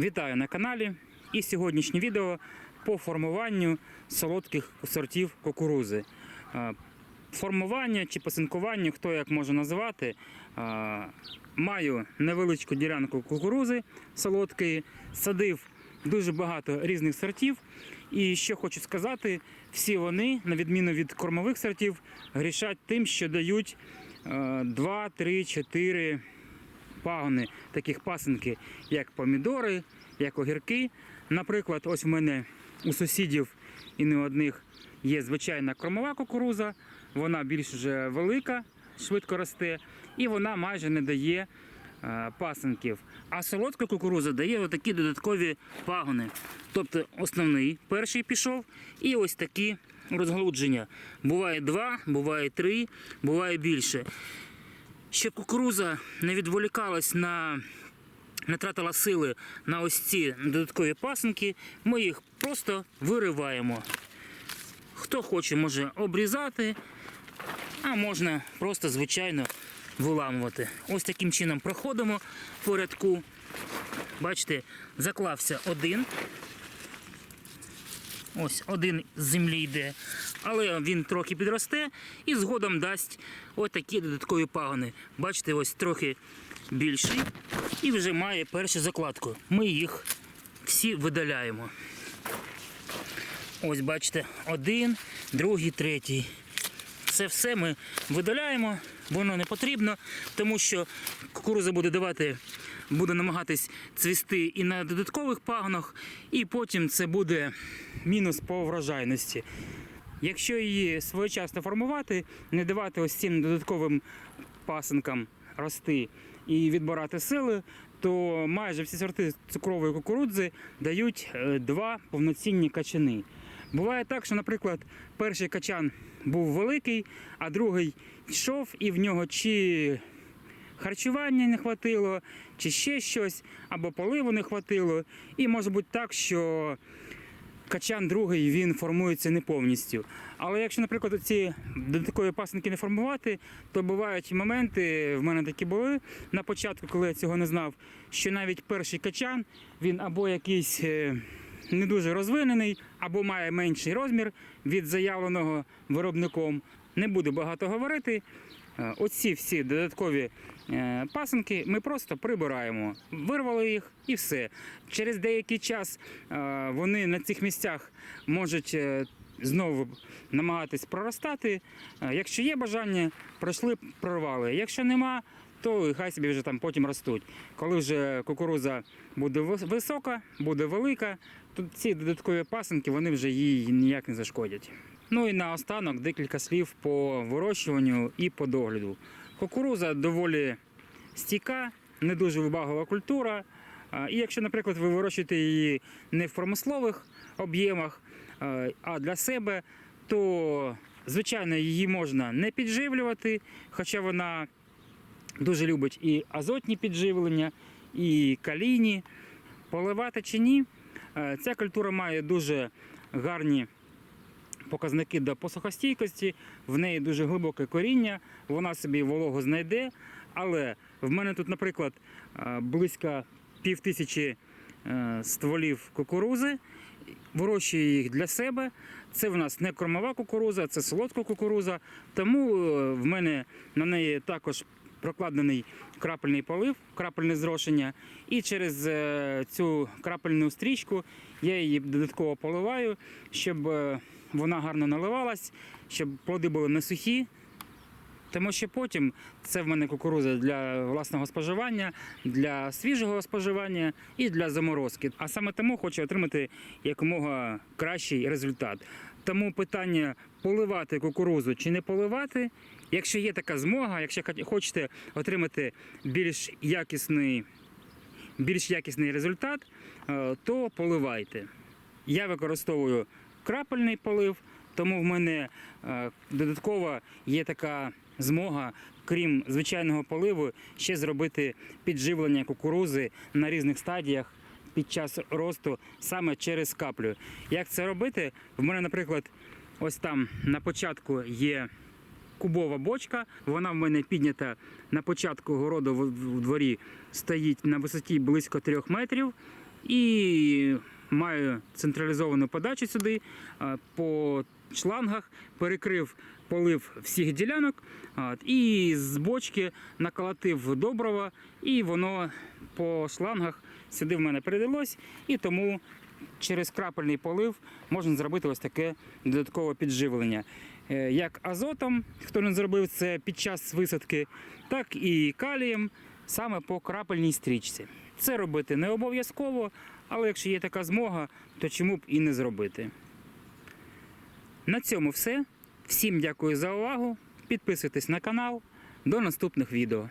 Вітаю на каналі і сьогоднішнє відео по формуванню солодких сортів кукурузи. Е, Формування чи пасинкування, хто як може називати. Е, Маю невеличку ділянку кукурузи солодкої, садив дуже багато різних сортів. І що хочу сказати, всі вони, на відміну від кормових сортів, грішать тим, що дають 2, 3, 4 пагони, таких пасинки, як помідори, як огірки. Наприклад, ось в мене у сусідів і не одних є звичайна кормова кукуруза, вона більш вже велика, швидко росте, і вона майже не дає е, пасинків. А солодка кукуруза дає отакі додаткові пагони. Тобто основний перший пішов, і ось такі розгалудження. Буває два, буває три, буває більше. Щоб кукуруза не відволікалась на не тратила сили на ось ці додаткові пасинки, ми їх просто вириваємо. Хто хоче, може обрізати, а можна просто звичайно виламувати. Ось таким чином проходимо по рядку. Бачите, заклався один. Ось один з землі йде, але він трохи підросте і згодом дасть ось такі додаткові пагони. Бачите, ось трохи більший і вже має першу закладку. Ми їх всі видаляємо. Ось бачите, один, другий, третій. Це все ми видаляємо, воно не потрібно, тому що кукуруза буде давати, буде намагатись цвісти і на додаткових пагонах, і потім це буде мінус по врожайності. Якщо її своєчасно формувати, не давати ось цим додатковим пасинкам рости і відбирати сили, то майже всі сорти цукрової кукурудзи дають е, два повноцінні качани. Буває так, що, наприклад, перший качан був великий, а другий йшов, і в нього чи харчування не хватило, чи ще щось, або поливу не хватило. І може бути так, що качан другий він формується не повністю. Але якщо, наприклад, ці додаткові пасинки не формувати, то бувають моменти, в мене такі були на початку, коли я цього не знав, що навіть перший качан він або якийсь е, не дуже розвинений, або має менший розмір від заявленого виробником. Не буду багато говорити. Е, Оці всі додаткові е, пасинки ми просто прибираємо, вирвали їх і все. Через деякий час е, вони на цих місцях можуть знову намагатись проростати. Якщо є бажання, пройшли, прорвали. Якщо нема, то хай собі вже там потім ростуть. Коли вже кукуруза буде висока, буде велика, то ці додаткові пасинки вони вже їй ніяк не зашкодять. Ну і наостанок декілька слів по вирощуванню і по догляду. Кукуруза доволі стійка, не дуже вибагова культура. І якщо, наприклад, ви вирощуєте її не в промислових об'ємах, а для себе, то звичайно її можна не підживлювати, хоча вона дуже любить і азотні підживлення, і калійні. Поливати чи ні, е, ця культура має дуже гарні показники до посухостійкості, в неї дуже глибоке коріння, вона собі вологу знайде. Але в мене тут, наприклад, е, близько пів тисячі е, стволів кукурузи. Вирощую їх для себе. Це в нас не кормова кукуруза, це солодка кукуруза. Тому в мене на неї також прокладений крапельний полив, крапельне зрошення. І через е, цю крапельну стрічку я її додатково поливаю, щоб е, вона гарно наливалась, щоб плоди були не сухі. Тому що потім це в мене кукуруза для власного споживання, для свіжого споживання і для заморозки. А саме тому хочу отримати якомога кращий результат. Тому питання поливати кукурузу чи не поливати, якщо є така змога, якщо хочете отримати більш якісний, більш якісний результат, е, то поливайте. Я використовую крапельний полив, тому в мене е, додатково є така змога, крім звичайного поливу, ще зробити підживлення кукурузи на різних стадіях під час росту саме через каплю. Як це робити? В мене, наприклад, ось там на початку є кубова бочка. Вона в мене піднята на початку городу в дворі, стоїть на висоті близько 3 метрів. і маю централізовану подачу сюди по шлангах, перекрив полив всіх ділянок і з бочки наколотив доброго, і воно по шлангах сюди в мене передалось, і тому через крапельний полив можна зробити ось таке додаткове підживлення. Е, Як азотом, хто не зробив це під час висадки, так і калієм саме по крапельній стрічці. Це робити не обов'язково, але якщо є така змога, то чому б і не зробити. На цьому все. Всім дякую за увагу. Підписуйтесь на канал. До наступних відео.